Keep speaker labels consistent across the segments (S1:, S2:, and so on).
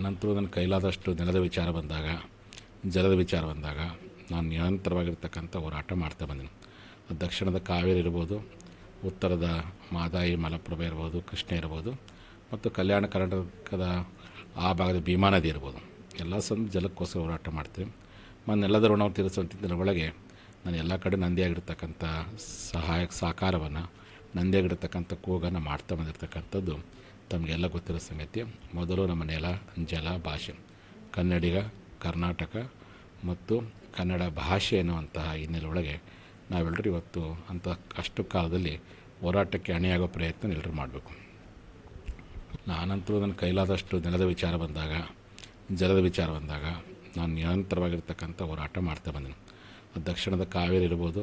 S1: ನಾನಂತೂ ನನ್ನ ಕೈಲಾದಷ್ಟು ನೆಲದ ವಿಚಾರ ಬಂದಾಗ, ಜಲದ ವಿಚಾರ ಬಂದಾಗ ನಾನು ನಿರಂತರವಾಗಿರ್ತಕ್ಕಂಥ ಹೋರಾಟ ಮಾಡ್ತಾ ಬಂದೀನಿ. ದಕ್ಷಿಣದ ಕಾವೇರಿ ಇರ್ಬೋದು, ಉತ್ತರದ ಮಾದಾಯಿ ಮಲಪ್ರಭೆ ಇರ್ಬೋದು, ಕೃಷ್ಣ ಇರ್ಬೋದು, ಮತ್ತು ಕಲ್ಯಾಣ ಕರ್ನಾಟಕದ ಆ ಭಾಗದ ಭೀಮಾ ನದಿ ಇರ್ಬೋದು. ಎಲ್ಲ ಸಂದ ಜಲಕ್ಕೋಸ್ಕರ ಹೋರಾಟ ಮಾಡ್ತೀವಿ. ನೆಲದ ಋಣವನ್ನು ತೀರಿಸುವಂತಿದ್ದರ ಒಳಗೆ ನಾನು ಎಲ್ಲ ಕಡೆ ನಂದಿಯಾಗಿರ್ತಕ್ಕಂಥ ಸಹಾಯಕ ಸಹಕಾರವನ್ನು ನಂದಿಯಾಗಿರ್ತಕ್ಕಂಥ ಕೂಗನ್ನು ಮಾಡ್ತಾ ಬಂದಿರತಕ್ಕಂಥದ್ದು ತಮಗೆಲ್ಲ ಗೊತ್ತಿರೋ ಸಂಗತಿ, ಮೊದಲು ನಮ್ಮ ನೆಲ, ಜಲ, ಭಾಷೆ, ಕನ್ನಡಿಗ, ಕರ್ನಾಟಕ ಮತ್ತು ಕನ್ನಡ ಭಾಷೆ ಎನ್ನುವಂತಹ ಹಿನ್ನೆಲೆಯೊಳಗೆ ನಾವೆಲ್ಲರೂ ಇವತ್ತು ಅಂತ ಅಷ್ಟು ಕಾಲದಲ್ಲಿ ಹೋರಾಟಕ್ಕೆ ಅಣೆಯಾಗೋ ಪ್ರಯತ್ನ ಎಲ್ಲರೂ ಮಾಡಬೇಕು. ನಾನಂತೂ ನನ್ನ ಕೈಲಾದಷ್ಟು ನೆಲದ ವಿಚಾರ ಬಂದಾಗ, ಜಲದ ವಿಚಾರ ಬಂದಾಗ ನಾನು ನಿರಂತರವಾಗಿರ್ತಕ್ಕಂಥ ಹೋರಾಟ ಮಾಡ್ತಾ ಬಂದೆನು. ದಕ್ಷಿಣದ ಕಾವೇರಿ ಇರ್ಬೋದು,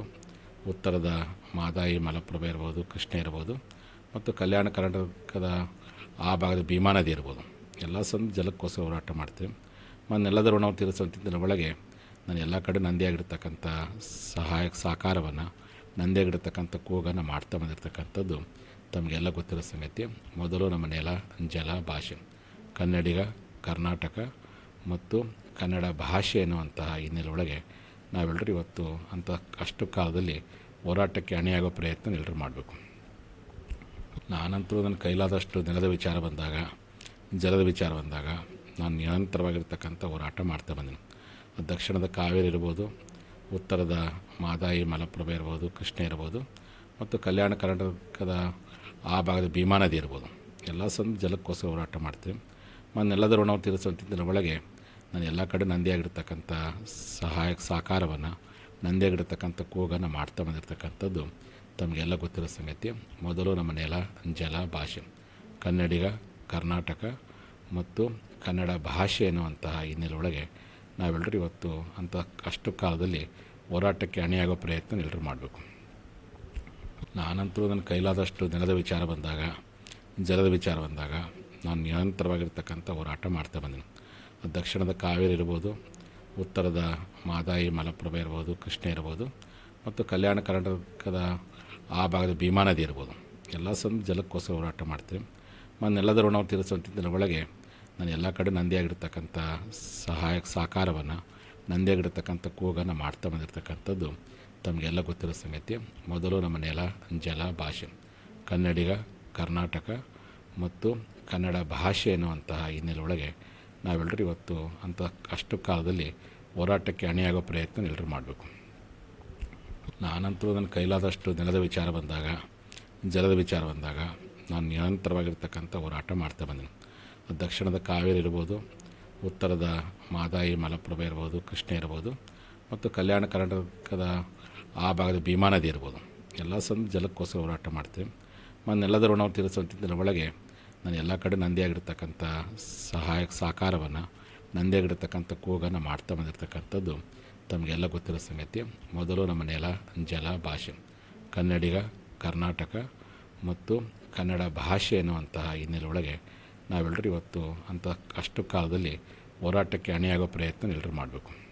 S1: ಉತ್ತರದ ಮಾದಾಯಿ ಮಲಪ್ರಭೆ ಇರ್ಬೋದು, ಕೃಷ್ಣ ಇರ್ಬೋದು, ಮತ್ತು ಕಲ್ಯಾಣ ಕರ್ನಾಟಕದ ಆ ಭಾಗದ ಭೀಮಾ ನದಿ ಇರ್ಬೋದು. ಎಲ್ಲ ಸಂದ ಜಲಕ್ಕೋಸ್ಕರ ಹೋರಾಟ ಮಾಡ್ತೀವಿ. ಮತ್ತು ಋಣವನ್ನು ತೀರಿಸುವಂತಿದ್ದರ ಒಳಗೆ ನಾನು ಎಲ್ಲ ಕಡೆ ನಂದಿಯಾಗಿರ್ತಕ್ಕಂಥ ಸಹಾಯ ಸಹಕಾರವನ್ನು ನಂದಿಯಾಗಿರ್ತಕ್ಕಂಥ ಕೂಗನ್ನು ಮಾಡ್ತಾ ಬಂದಿರತಕ್ಕಂಥದ್ದು ತಮಗೆಲ್ಲ ಗೊತ್ತಿರೋ ಸಂಗತಿ. ಮೊದಲು ನಮ್ಮ ನೆಲ, ಜಲ, ಭಾಷೆ, ಕನ್ನಡಿಗ, ಕರ್ನಾಟಕ ಮತ್ತು ಕನ್ನಡ ಭಾಷೆ ಎನ್ನುವಂತಹ ಹಿನ್ನೆಲೆಯೊಳಗೆ ನಾವೆಲ್ಲರೂ ಇವತ್ತು ಅಂಥ ಕಷ್ಟ ಕಾಲದಲ್ಲಿ ಹೋರಾಟಕ್ಕೆ ಅಣಿಯಾಗೋ ಪ್ರಯತ್ನ ಎಲ್ಲರೂ ಮಾಡಬೇಕು. ನಾನಂತೂ ನನ್ನ ಕೈಲಾದಷ್ಟು ನೆಲದ ವಿಚಾರ ಬಂದಾಗ, ಜಲದ ವಿಚಾರ ಬಂದಾಗ ನಾನು ನಿರಂತರವಾಗಿರ್ತಕ್ಕಂಥ ಹೋರಾಟ ಮಾಡ್ತಾ ಬಂದೀನಿ. ದಕ್ಷಿಣದ ಕಾವೇರಿ ಇರ್ಬೋದು, ಉತ್ತರದ ಮಾದಾಯಿ ಮಲಪ್ರಭೆ ಇರ್ಬೋದು, ಕೃಷ್ಣ ಇರ್ಬೋದು, ಮತ್ತು ಕಲ್ಯಾಣ ಕರ್ನಾಟಕದ ಆ ಭಾಗದ ಭೀಮಾ ನದಿ ಇರ್ಬೋದು. ಎಲ್ಲ ಸಂದ ಜಲಕ್ಕೋಸ್ಕರ ಹೋರಾಟ ಮಾಡ್ತೀವಿ. ಮನ್ನೆಲ್ಲದ ಋಣವನ್ನು ತೀರಿಸುವಂತಿದ್ದರ ಒಳಗೆ ನಾನು ಎಲ್ಲ ಕಡೆ ನಂದಿಯಾಗಿರ್ತಕ್ಕಂಥ ಸಹಾಯಕ, ಸಹಕಾರವನ್ನು ನಂದಿಯಾಗಿರ್ತಕ್ಕಂಥ ಕೂಗನ್ನು ಮಾಡ್ತಾ ಬಂದಿರತಕ್ಕಂಥದ್ದು ತಮಗೆಲ್ಲ ಗೊತ್ತಿರೋ ಸಂಗತಿ, ಮೊದಲು ನಮ್ಮ ನೆಲ, ಜಲ, ಭಾಷೆ, ಕನ್ನಡಿಗ, ಕರ್ನಾಟಕ ಮತ್ತು ಕನ್ನಡ ಭಾಷೆ ಎನ್ನುವಂತಹ ಹಿನ್ನೆಲೆಯೊಳಗೆ ನಾವೆಲ್ಲರೂ ಇವತ್ತು ಅಂಥ ಅಷ್ಟು ಕಾಲದಲ್ಲಿ ಹೋರಾಟಕ್ಕೆ ಅಣಿಯಾಗೋ ಪ್ರಯತ್ನ ಎಲ್ಲರೂ ಮಾಡಬೇಕು. ನಾನಂತರೂ ನನ್ನ ಕೈಲಾದಷ್ಟು ನೆಲದ ವಿಚಾರ ಬಂದಾಗ, ಜಲದ ವಿಚಾರ ಬಂದಾಗ ನಾನು ನಿರಂತರವಾಗಿರ್ತಕ್ಕಂಥ ಹೋರಾಟ ಮಾಡ್ತಾ ಬಂದೀನಿ. ದಕ್ಷಿಣದ ಕಾವೇರಿ ಇರ್ಬೋದು, ಉತ್ತರದ ಮಾದಾಯಿ ಮಲಪ್ರಭೆ ಇರ್ಬೋದು, ಕೃಷ್ಣ ಇರ್ಬೋದು, ಮತ್ತು ಕಲ್ಯಾಣ ಕರ್ನಾಟಕದ ಆ ಭಾಗದ ಭೀಮಾ ನದಿ ಇರ್ಬೋದು. ಎಲ್ಲ ಸಂದ ಜಲಕ್ಕೋಸ್ಕರ ಹೋರಾಟ ಮಾಡ್ತೀವಿ. ನೆಲದ ಋಣವನ್ನು ತೀರಿಸುವಂಥ ಒಳಗೆ ನಾನು ಎಲ್ಲ ಕಡೆ ನಂದಿಯಾಗಿರ್ತಕ್ಕಂಥ ಸಹಾಯಕ ಸಹಕಾರವನ್ನು ನಂದಿಯಾಗಿರ್ತಕ್ಕಂಥ ಕೂಗನ್ನು ಮಾಡ್ತಾ ಬಂದಿರತಕ್ಕಂಥದ್ದು ತಮಗೆಲ್ಲ ಗೊತ್ತಿರೋ ಸಂಗತಿ. ಮೊದಲು ನಮ್ಮ ನೆಲ, ಜಲ, ಭಾಷೆ, ಕನ್ನಡಿಗ, ಕರ್ನಾಟಕ ಮತ್ತು ಕನ್ನಡ ಭಾಷೆ ಎನ್ನುವಂತಹ ಹಿನ್ನೆಲೆಯೊಳಗೆ ನಾವೆಲ್ಲರೂ ಇವತ್ತು ಅಂಥ ಅಷ್ಟು ಕಾಲದಲ್ಲಿ ಹೋರಾಟಕ್ಕೆ ಅಣಿಯಾಗೋ ಪ್ರಯತ್ನ ಎಲ್ಲರೂ ಮಾಡಬೇಕು. ನಾನಂತೂ ನನ್ನ ಕೈಲಾದಷ್ಟು ನೆಲದ ವಿಚಾರ ಬಂದಾಗ, ಜಲದ ವಿಚಾರ ಬಂದಾಗ ನಾನು ನಿರಂತರವಾಗಿರ್ತಕ್ಕಂಥ ಹೋರಾಟ ಮಾಡ್ತಾ ಬಂದೀನಿ. ದಕ್ಷಿಣದ ಕಾವೇರಿ ಇರ್ಬೋದು, ಉತ್ತರದ ಮಾದಾಯಿ ಮಲಪ್ರಭೆ ಇರ್ಬೋದು, ಕೃಷ್ಣ ಇರ್ಬೋದು, ಮತ್ತು ಕಲ್ಯಾಣ ಕರ್ನಾಟಕದ ಆ ಭಾಗದ ಭೀಮಾ ನದಿ ಇರ್ಬೋದು. ಎಲ್ಲ ಸಂದ ಜಲಕ್ಕೋಸ್ಕರ ಹೋರಾಟ ಮತ್ತು ನೆಲದ ಋಣವನ್ನು ತೀರಿಸುವಂತಿದ್ದರ ಒಳಗೆ ನಾನು ಎಲ್ಲ ಕಡೆ ನಂದಿಯಾಗಿರ್ತಕ್ಕಂಥ ಸಹಾಯಕ, ಸಹಕಾರವನ್ನು ನಂದಿಯಾಗಿರ್ತಕ್ಕಂಥ ಕೂಗನ್ನು ಮಾಡ್ತಾ ಬಂದಿರತಕ್ಕಂಥದ್ದು ತಮಗೆಲ್ಲ ಗೊತ್ತಿರೋ ಸಂಗತಿ, ಮೊದಲು ನಮ್ಮ ನೆಲ, ಜಲ, ಭಾಷೆ, ಕನ್ನಡಿಗ, ಕರ್ನಾಟಕ ಮತ್ತು ಕನ್ನಡ ಭಾಷೆ ಎನ್ನುವಂತಹ ಹಿನ್ನೆಲೆಯೊಳಗೆ ನಾವೆಲ್ಲರೂ ಇವತ್ತು ಅಂಥ ಅಷ್ಟು ಕಾಲದಲ್ಲಿ ಹೋರಾಟಕ್ಕೆ ಅಣಿಯಾಗೋ ಪ್ರಯತ್ನ ಎಲ್ಲರೂ ಮಾಡಬೇಕು.